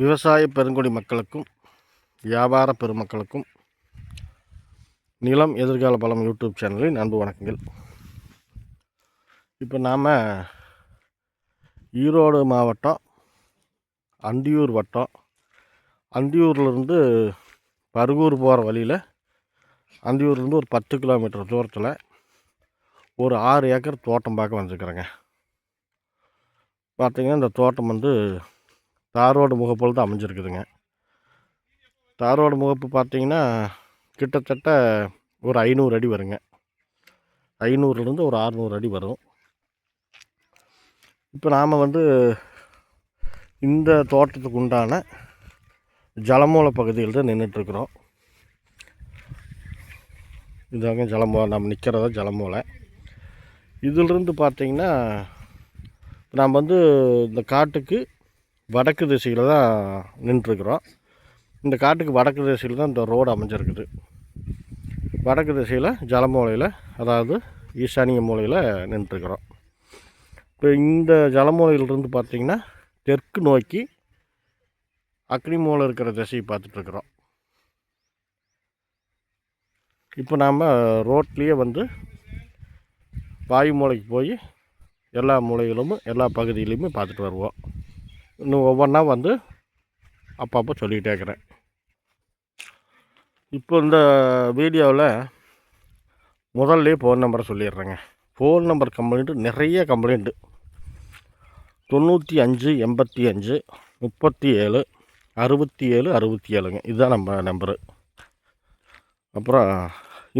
விவசாய பெருங்குடி மக்களுக்கும் வியாபார பெருமக்களுக்கும் நிலம் எதிர்கால பலம் யூடியூப் சேனலின் அன்பு வணக்கங்கள். இப்போ நாம் ஈரோடு மாவட்டம் அந்தியூர் வட்டம். அந்தியூர்லேருந்து பருகூர் போகிற வழியில் அந்தியூர்லேருந்து ஒரு பத்து கிலோமீட்டர் தூரத்தில் ஒரு ஆறு ஏக்கர் தோட்டம் பார்க்க வந்துருக்குறேங்க. பார்த்திங்கன்னா இந்த தோட்டம் வந்து தாரோடு முகப்பில் தான் அமைஞ்சிருக்குதுங்க. தாரோடு முகப்பு பார்த்தீங்கன்னா கிட்டத்தட்ட ஒரு ஐநூறு அடி வருங்க. ஐநூறுலேருந்து ஒரு அறநூறு அடி வரும். இப்போ நாம் வந்து இந்த தோட்டத்துக்கு உண்டான ஜலமூல பகுதியில் தான் நின்றுட்டுருக்குறோம் இதாங்க ஜலமூலை நம்ம நிற்கிறதா ஜலமூலை. இதிலிருந்து பார்த்தீங்கன்னா நாம் வந்து இந்த காட்டுக்கு வடக்கு திசையில் தான் நின்றுருக்குறோம். இந்த காட்டுக்கு வடக்கு திசையில் தான் இந்த ரோடு அமைஞ்சிருக்குது. வடக்கு திசையில் ஜலமூலையில் அதாவது ஈசானிய மூலையில் நின்றுருக்குறோம். இப்போ இந்த ஜலமூலையிலிருந்து பார்த்திங்கன்னா தெற்கு நோக்கி அக்னி மூலை இருக்கிற திசையை பார்த்துட்ருக்குறோம். இப்போ நாம் ரோட்லேயே வந்து வாயு மூலைக்கு போய் எல்லா மூலைகளும் எல்லா பகுதியிலையுமே பார்த்துட்டு வருவோம். இன்னும் ஒவ்வொன்றா வந்து அப்பப்போ சொல்லிக்கிட்டே இருக்கிறேன். இப்போ இந்த வீடியோவில் முதல்ல ஃபோன் நம்பரை சொல்லிடுறேங்க. ஃபோன் நம்பர் கம்ப்ளைண்ட்டு நிறைய கம்ப்ளைண்ட்டு தொண்ணூற்றி அஞ்சு எண்பத்தி அஞ்சு முப்பத்தி ஏழு அறுபத்தி ஏழு அறுபத்தி ஏழுங்க. இதுதான் நம்ம நம்பரு அப்புறம்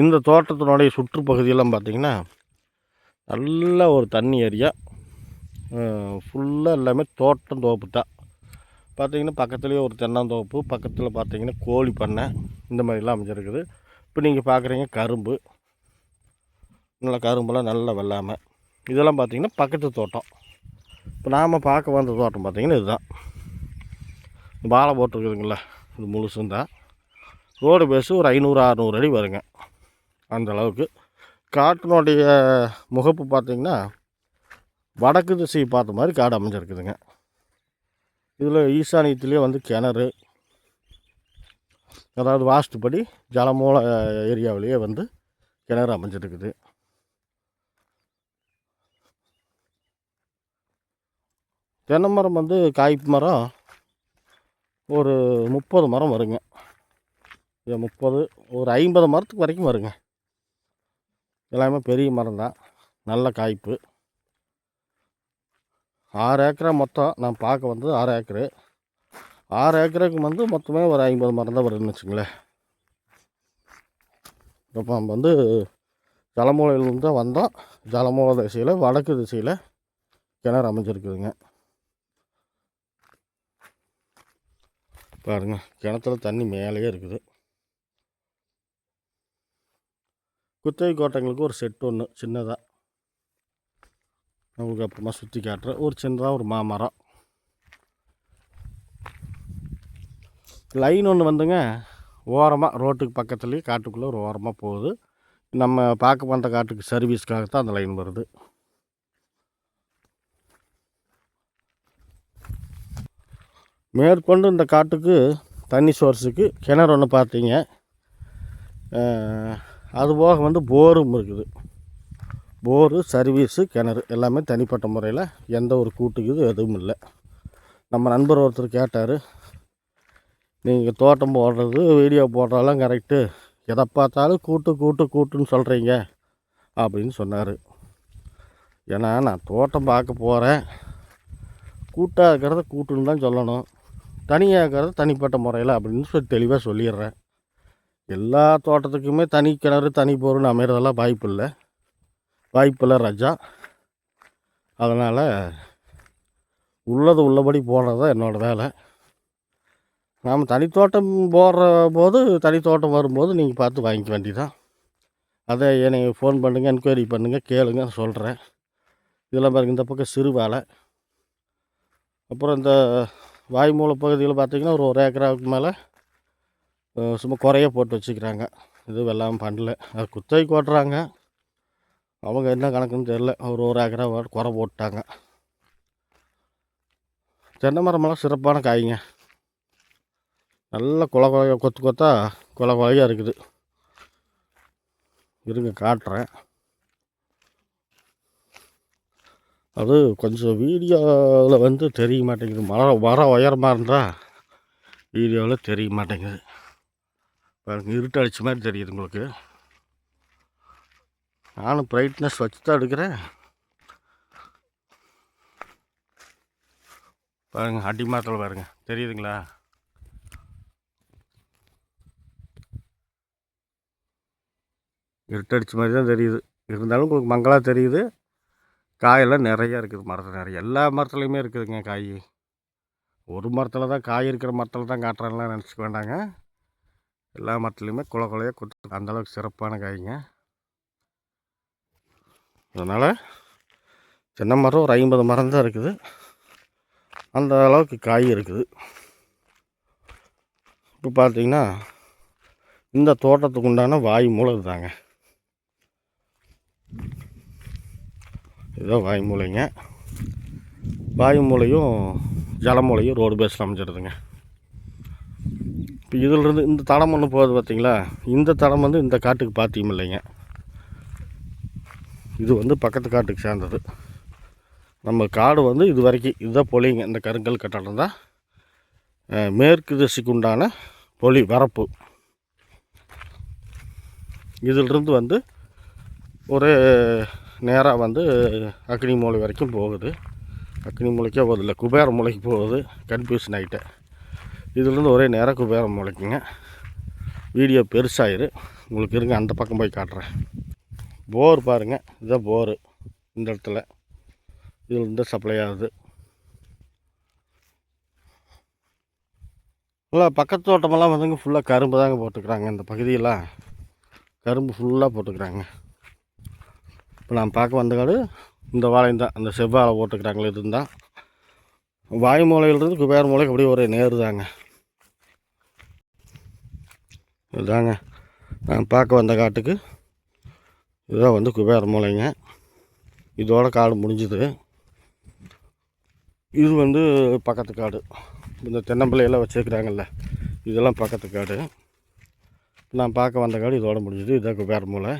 இந்த தோட்டத்தினுடைய சுற்றுப்பகுதியெல்லாம் பார்த்திங்கன்னா நல்ல ஒரு தண்ணி ஏரியா. ஃபுல்லாக எல்லாமே தோட்டம் தோப்பு தான் பார்த்திங்கன்னா பக்கத்துலேயே ஒரு தென்னந்தோப்பு பக்கத்தில் பார்த்திங்கன்னா கோழி பண்ணை இந்த மாதிரிலாம் அமைஞ்சிருக்குது. இப்போ நீங்கள் பார்க்குறீங்க கரும்பு. நல்ல கரும்புலாம் நல்லா வெள்ளாமல் இதெல்லாம் பார்த்திங்கன்னா பக்கத்து தோட்டம். இப்போ நாம் பார்க்க வந்த தோட்டம் பார்த்திங்கன்னா இதுதான். வாழை போட்டிருக்குதுங்களா இது முழுசும் தான் ரோடு பேஸு ஒரு ஐநூறு அறநூறு அடி வருங்க. அந்த அளவுக்கு. காட்டினுடைய முகப்பு பார்த்திங்கன்னா வடக்கு திசையை பார்த்த மாதிரி காடு அமைஞ்சிருக்குதுங்க. இதில் ஈசானியத்துலேயே வந்து கிணறு அதாவது வாஸ்துப்படி ஜலமூல ஏரியாவிலேயே வந்து கிணறு அமைஞ்சிருக்குது. தென்னை மரம் வந்து காய்ப்பு மரம் ஒரு முப்பது மரம் வருங்க. முப்பது ஒரு ஐம்பது மரத்துக்கு வரைக்கும் வருங்க. எல்லாமே பெரிய மரம் தான் நல்ல காய்ப்பு. ஆறு ஏக்கரா மொத்தம் நான் பார்க்க வந்தது ஆறு ஏக்கரு. ஆறு ஏக்கருக்கு வந்து மொத்தமே ஒரு ஐம்பது மரம் தான் வருதுன்னு வச்சுங்களேன். இப்போ நம்ம வந்து ஜலமூலையிலேருந்து தான் வந்தோம். ஜலமூல திசையில் வடக்கு திசையில் கிணறு அமைஞ்சிருக்குதுங்க. பாருங்க கிணத்துல தண்ணி மேலேயே இருக்குது. குத்தகை கோட்டைங்களுக்கு ஒரு செட் ஒன்று சின்னதாக உங்களுக்கு அப்புறமா சுற்றி காட்டுறேன் ஒரு சின்னதாக ஒரு மாமரம். லைன் ஒன்று வந்துங்க ஓரமாக ரோட்டுக்கு பக்கத்துலேயே காட்டுக்குள்ளே ஒரு ஓரமாக போகுது. நம்ம பார்க்க பண்ணுற காட்டுக்கு சர்வீஸ்க்காகத்தான் அந்த லைன் வருது. மேற்கொண்டு இந்த காட்டுக்கு தண்ணி சோர்ஸுக்கு கிணறு ஒன்று பார்த்தீங்க. அதுபோக வந்து போரும் இருக்குது. போரு சர்வீஸு கிணறு எல்லாமே தனிப்பட்ட முறையில் எந்த ஒரு கூட்டுக்கு எதுவும் இல்லை. நம்ம நண்பர் ஒருத்தர் கேட்டார் நீங்கள் தோட்டம் போடுறது வீடியோ போடுறதெல்லாம் கரெக்டு எதை பார்த்தாலும் கூட்டு கூட்டு கூட்டுன்னு சொல்கிறீங்க அப்படின்னு சொன்னார். ஏன்னா நான் தோட்டம் பார்க்க போகிறேன் கூட்டாக இருக்கிறத கூட்டுன்னு தான் சொல்லணும். தனியாக இருக்கிறத தனிப்பட்ட முறையில் அப்படின்னு சொல்லி தெளிவாக சொல்லிடுறேன். எல்லா தோட்டத்துக்குமே தனி கிணறு தனி பொருள் அமைகிறதெல்லாம் வாய்ப்பு இல்லை. வாய்ப்பில்லை ராஜா. அதனால் உள்ளது உள்ளபடி போடுறது தான் என்னோடய வேலை. நாம் தனித்தோட்டம் போடுற போது தனித்தோட்டம் வரும்போது நீங்கள் பார்த்து வாங்கிக்க வேண்டியதான் அதை என்னை ஃபோன் பண்ணுங்கள் என்கொயரி பண்ணுங்கள் கேளுங்க சொல்கிறேன் இதெல்லாம் பாருங்கள் இந்த பக்கம் சிறு வேலை. அப்புறம் இந்த வாய்மூல பகுதியில் பார்த்திங்கன்னா ஒரு ஒரு ஏக்கராவுக்கு மேலே சும்மா குறைய போட்டு வச்சுக்கிறாங்க. இது வெள்ளாமல் பண்ணல. அது குத்தகைக்கு ஓட்டுறாங்க அவங்க என்ன கணக்குன்னு தெரில ஒரு ஒரு ஏக்கரா குறை போட்டாங்க. தென்னை மரமெல்லாம் சிறப்பான காய்ங்க. நல்ல குலை குலைய கொத்து கொத்தா கொல குலையாக இருக்குது. இருங்க காட்டுறேன். அது கொஞ்சம் வீடியோவில் வந்து தெரிய மாட்டேங்குது. மரம் வர உயரமாக இருந்தால் வீடியோவில் தெரிய மாட்டேங்குது. பாருங்க இருட்டு மாதிரி தெரியுது உங்களுக்கு. நானும் பிரைட்னஸ் வச்சு தான் எடுக்கிறேன். பாருங்க அடி மாத்திரம் பாருங்க. தெரியுதுங்களா? இருட்டடிச்ச மாதிரி தான் தெரியுது. இருந்தாலும் உங்களுக்கு மங்களாக தெரியுது. காயெல்லாம் நிறையா இருக்குது மரத்தில் நிறைய. எல்லா மரத்துலையுமே இருக்குதுங்க காய். ஒரு மரத்தில் தான் காய் இருக்கிற மரத்தில் தான் காட்டுறாங்கலாம் நினச்சிக்க வேண்டாங்க. எல்லா மரத்துலையுமே குலை குலையாக கொத்து அந்தளவுக்கு சிறப்பான காய்ங்க. அதனால் சின்ன மரம் ஒரு ஐம்பது மரம் தான் இருக்குது. அந்த அளவுக்கு காய் இருக்குது. இப்போ பார்த்தீங்கன்னா இந்த தோட்டத்துக்கு உண்டான வாய் மூலை தாங்க. இதுதான் வாய் மூலைங்க. வாய் மூலையும் ஜலமூலையும் ரோடு பேஸில் அமைஞ்சிடுதுங்க. இப்போ இதிலிருந்து இந்த தடம் ஒன்று போகுது பார்த்தீங்களா? இந்த தடம் வந்து இந்த காட்டுக்கு பார்த்தியும் இல்லைங்க. இது வந்து பக்கத்து காட்டுக்கு சேர்ந்தது. நம்ம காடு வந்து இது வரைக்கும் இதுதான் பொலிங்க இந்த கருங்கல் கட்டடம் தான். மேற்கு திசைக்கு உண்டான பொலி வரப்பு. இதிலிருந்து வந்து ஒரு நேராக வந்து அக்னி மூலை வரைக்கும் போகுது. அக்னி மூலைக்கே போகுது இல்லை குபேர மூலைக்கு போகுது கன்ஃபியூஷன் ஆகிட்டேன் இதுலேருந்து ஒரே நேராக குபேர மூலைக்குங்க. வீடியோ பெருசாயிரு. உங்களுக்கு இருங்க அந்த பக்கம் போய் காட்டுறேன். போர் பாருங்கள் இதுதான் போரு. இந்த இடத்துல. இதில் இருந்து சப்ளை ஆகுது. இல்லை பக்கத்து தோட்டமெல்லாம் வந்துங்க ஃபுல்லாக கரும்பு தாங்க போட்டுக்கிறாங்க. இந்த பகுதியெல்லாம் கரும்பு ஃபுல்லாக போட்டுக்கிறாங்க. இப்போ நான் பார்க்க வந்த காடு இந்த வாழையும் தான். அந்த செவ்வாழை போட்டுக்கிறாங்களே இதுதான் வாய் மூலையிலிருந்து குபேர் மூலைக்கு அப்படியே ஒரே நேரு தாங்க. இதுதாங்க. நான் பார்க்க வந்த காட்டுக்கு. இதுதான் வந்து குபேர மூலைங்க. இதோட காடு முடிஞ்சுது. இது வந்து பக்கத்து காடு. இந்த தென்னம்பிள்ளையெல்லாம் வச்சுருக்குறாங்கல்ல இதெல்லாம் பக்கத்து காடு. நான் பார்க்க வந்த காடு இதோட முடிஞ்சுது. இதான் குபேர மூலை.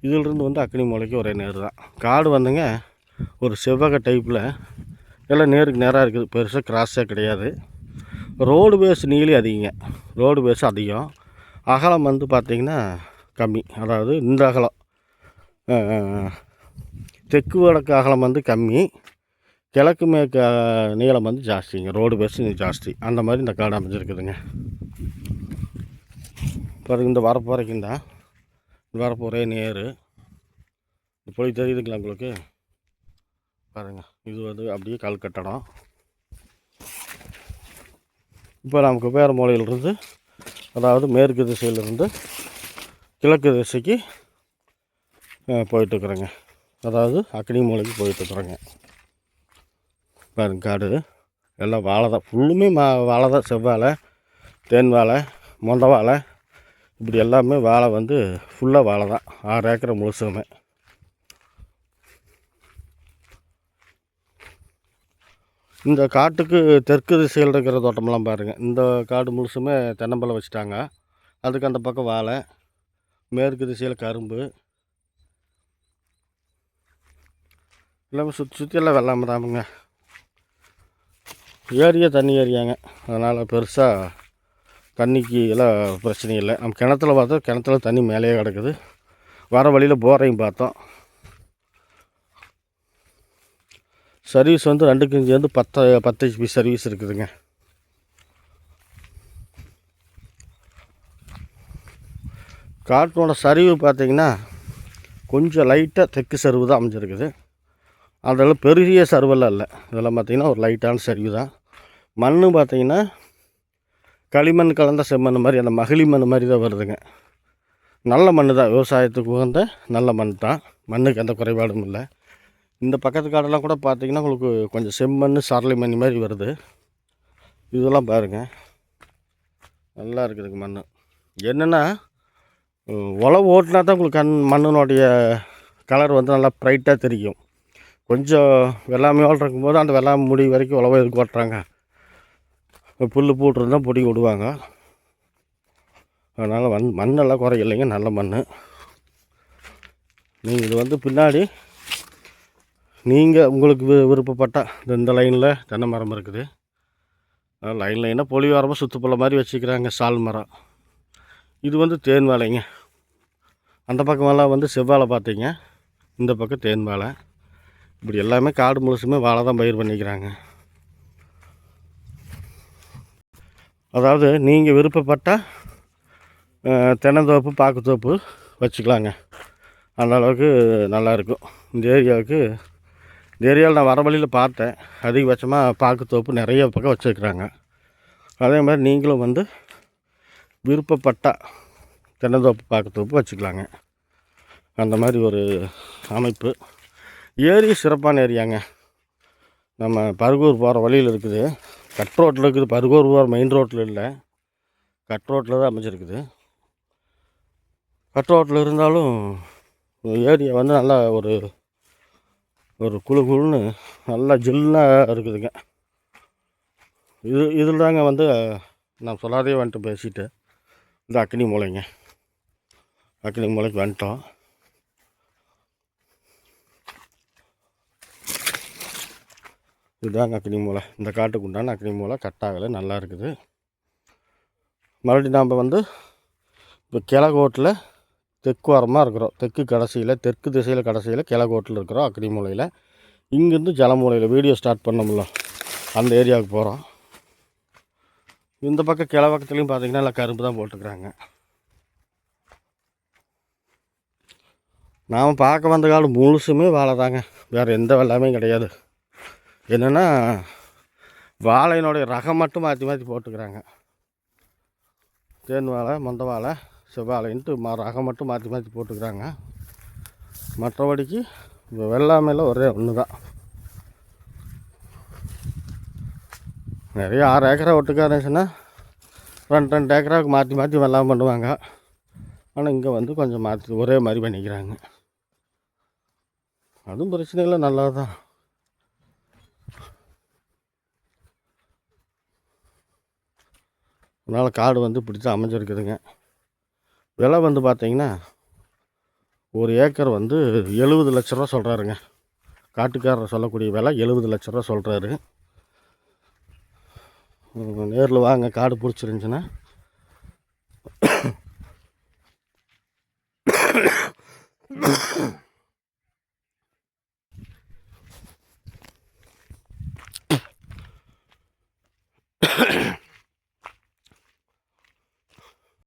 இதிலிருந்து வந்து அக்னி மூலைக்கு ஒரே நேர் தான். காடு வந்துங்க ஒரு செவ்வக டைப்பில் எல்லாம் நேருக்கு நேராக இருக்குது. பெருசாக கிராஸே கிடையாது. ரோடு பேஸ் நீளி அதிகங்க. ரோடு பேஸ் அதிகம். அகலம் வந்து பார்த்திங்கன்னா கம்மி. அதாவது இந்த அகலம். தெற்கு வடக்கு அகலம் வந்து கம்மி. கிழக்கு மேற்கு நீளம் வந்து ஜாஸ்திங்க ரோடு பேஸ் ஜாஸ்தி. அந்த மாதிரி இந்த காடு அமைஞ்சிருக்குதுங்க. பாருங்க இந்த வரப்பு வரைக்கும் தான் வரப்பு ஒரே நேரு. இப்படி தெரியுதுங்களா உங்களுக்கு? பாருங்க இது வந்து அப்படியே கல் கட்டடம். இப்போ நமக்கு குபேர மூலையிலிருந்து அதாவது மேற்கு திசையிலிருந்து கிழக்கு திசைக்கு போயிட்டுருக்குறேங்க. அதாவது அக்னி மூலைக்கு போயிட்டுருக்குறேங்க. பாருங்க காடு. எல்லாம் வாழை தான். ஃபுல்லுமே மா வாழை தான். செவ்வாழை தேன் வாழை மொண்டை வாழை. இப்படி எல்லாமே வாழை வந்து ஃபுல்லாக வாழை தான். ஆறு ஏக்கர் முழுசுமே. இந்த காட்டுக்கு தெற்கு திசையில் இருக்கிற தோட்டமெல்லாம் பாருங்கள் இந்த காடு முழுசுமே தென்னம்பழம் வச்சுட்டாங்க. அதுக்கு அந்த பக்கம் வாழை. மேற்கு திசையில் கரும்பு. எல்லாமே சுற்றி சுற்றி எல்லாம் வெள்ளாமல் தாமுங்க ஏரியா தண்ணி ஏரியாங்க. அதனால் பெருசாக தண்ணிக்கு எல்லாம் பிரச்சனை இல்லை. நம்ம கிணத்துல பார்த்தா கிணத்துல தண்ணி மேலேயே கிடக்குது. வர வழியில் போரையும் பார்த்தோம். சர்வீஸ் வந்து ரெண்டுக்கும் சேர்ந்து பத்து பத்து ஹெச்பி சர்வீஸ் இருக்குதுங்க. காட்டோட சரிவு பார்த்தீங்கன்னா கொஞ்சம் லைட்டாக தெற்கு சரிவு தான் அமைஞ்சிருக்குது. அதெல்லாம் பெரிய சர்வெல்லாம் இல்லை இதெல்லாம் பார்த்தீங்கன்னா ஒரு லைட்டான சரிவு தான். மண் பார்த்தீங்கன்னா களிமண் கலந்த செம்மண் மாதிரி அந்த மகிழி மண் மாதிரி தான் வருதுங்க. நல்ல மண் தான். விவசாயத்துக்கு உகந்த நல்ல மண் தான். மண்ணுக்கு எந்த குறைபாடும் இல்லை. இந்த பக்கத்து காடெல்லாம் கூட பார்த்திங்கன்னா உங்களுக்கு கொஞ்சம் செம்மண் சரளி மண் மாதிரி வருது. இதெல்லாம் பாருங்கள் நல்லா இருக்குதுங்க மண் என்னென்னா உழவு ஓட்டினா தான் உங்களுக்கு கண் மண்ணினுடைய கலர் வந்து நல்லா ப்ரைட்டாக தெரியும். கொஞ்சம் வெள்ளாமையோடு இருக்கும்போது அந்த வெள்ளாமை முடி வரைக்கும் உழவை எதுக்கு ஓட்டுறாங்க? புல் போட்டிருந்தா பொடி விடுவாங்க. அதனால் மண் மண்ணெல்லாம் குறையில்லைங்க நல்ல மண். நீங்கள் இது வந்து பின்னாடி நீங்கள் உங்களுக்கு வி- விருப்பப்பட்ட இந்த இந்த லைனில் தென்னை மரம் இருக்குது. லைன் லைனாக பொலி வரமாக சுற்றுப்புள்ள மாதிரி வச்சுக்கிறாங்க சால் மரம். இது வந்து தேன் வாழைங்க அந்த பக்கமெல்லாம் வந்து செவ்வாழை பார்த்தீங்க. இந்த பக்கம் தேன் வாழை இப்படி எல்லாமே காடு முழுசுமே வாழை தான் பயிர் பண்ணிக்கிறாங்க. அதாவது நீங்கள் விருப்பப்பட்டால் தென்னந்தோப்பு பாக்குத்தோப்பு வச்சுக்கலாங்க. அந்த அளவுக்கு நல்லாயிருக்கும் இந்த ஏரியாவுக்கு இந்த ஏரியாவில் நான் வர வழியில் பார்த்தேன். அதிகபட்சமாக பாக்குத்தோப்பு நிறைய பக்கம் வச்சுருக்குறாங்க. அதே மாதிரி நீங்களும் வந்து விருப்பப்பட்டால் தென்னந்தோப்பு பாக்குத்தோப்பு வச்சுக்கலாங்க. அந்த மாதிரி ஒரு அமைப்பு. ஏரி சிறப்பான ஏரியாங்க. நம்ம பருகூர் போகிற வழியில் இருக்குது. கட் ரோட்டில் இருக்குது. பருகூர் போகிற மெயின் ரோட்டில் இல்லை. கட் ரோட்டில் தான் அமைச்சிருக்குது கட் ரோட்டில் இருந்தாலும் ஏரியா வந்து நல்லா ஒரு ஒரு குழு குழுன்னு நல்லா ஜில்லாக இருக்குதுங்க. இது இதில் தாங்க வந்து நான் சொல்லாதே வந்துட்டு பேசிட்டு இந்த அக்னி மூலைங்க. அக்னி மூலைக்கு வந்துட்டோம். இதுதாங்க அக்னி மூலை இந்த காட்டுக்கு உண்டான அக்னி மூலை கட்டாகலை நல்லா இருக்குது. மறுபடியும் நாம் வந்து இப்போ கிழக்கோட்டில் தெற்கு ஓரமாக இருக்கிறோம். தெற்கு கடைசியில் தெற்கு திசையில் கடைசியில் கிழக்கோட்டில் இருக்கிறோம் அக்னி மூலையில் இங்கேருந்து ஜலமூலையில் வீடியோ ஸ்டார்ட் பண்ணோம்ல அந்த ஏரியாவுக்கு போகிறோம் இந்த பக்கம் கிள பக்கத்துலேயும் பார்த்தீங்கன்னா எல்லாம் கரும்பு தான் போட்டுக்கிறாங்க நாம் பார்க்க வந்த காலம் முழுசுமே வாழை தாங்க வேறு எந்த வெள்ளாமே கிடையாது. என்னென்னா வாழையினுடைய ரகம் மட்டும் மாற்றி மாற்றி போட்டுக்கிறாங்க. தேன் வாழை மொந்த வாழை செவ்வாழைன்ட்டு மா ரகம் மட்டும் மாற்றி மாற்றி போட்டுக்கிறாங்க. மற்றபடிக்கு வெள்ளாமையில் ஒரே ஒன்று தான் நிறைய ஆறு ஏக்கரா ஒட்டுக்கா இருந்துச்சுன்னா ரெண்டு ரெண்டு ஏக்கராவுக்கு மாற்றி மாற்றி வெள்ளாமை பண்ணுவாங்க. ஆனால் இங்கே வந்து கொஞ்சம் மாற்றி ஒரே மாதிரி பண்ணிக்கிறாங்க. அதுவும் பிரச்சனை இல்லை நல்லது தான் அதனால் காடு வந்து இப்படி தான் அமைஞ்சிருக்குதுங்க. விலை வந்து பார்த்தீங்கன்னா ஒரு ஏக்கர் வந்து எழுபது லட்ச ரூபா சொல்கிறாருங்க காட்டுக்காரர் சொல்லக்கூடிய விலை எழுபது லட்ச ரூபா சொல்கிறாரு நேரில் வாங்க காடு பிடிச்சிருந்துச்சின்னா.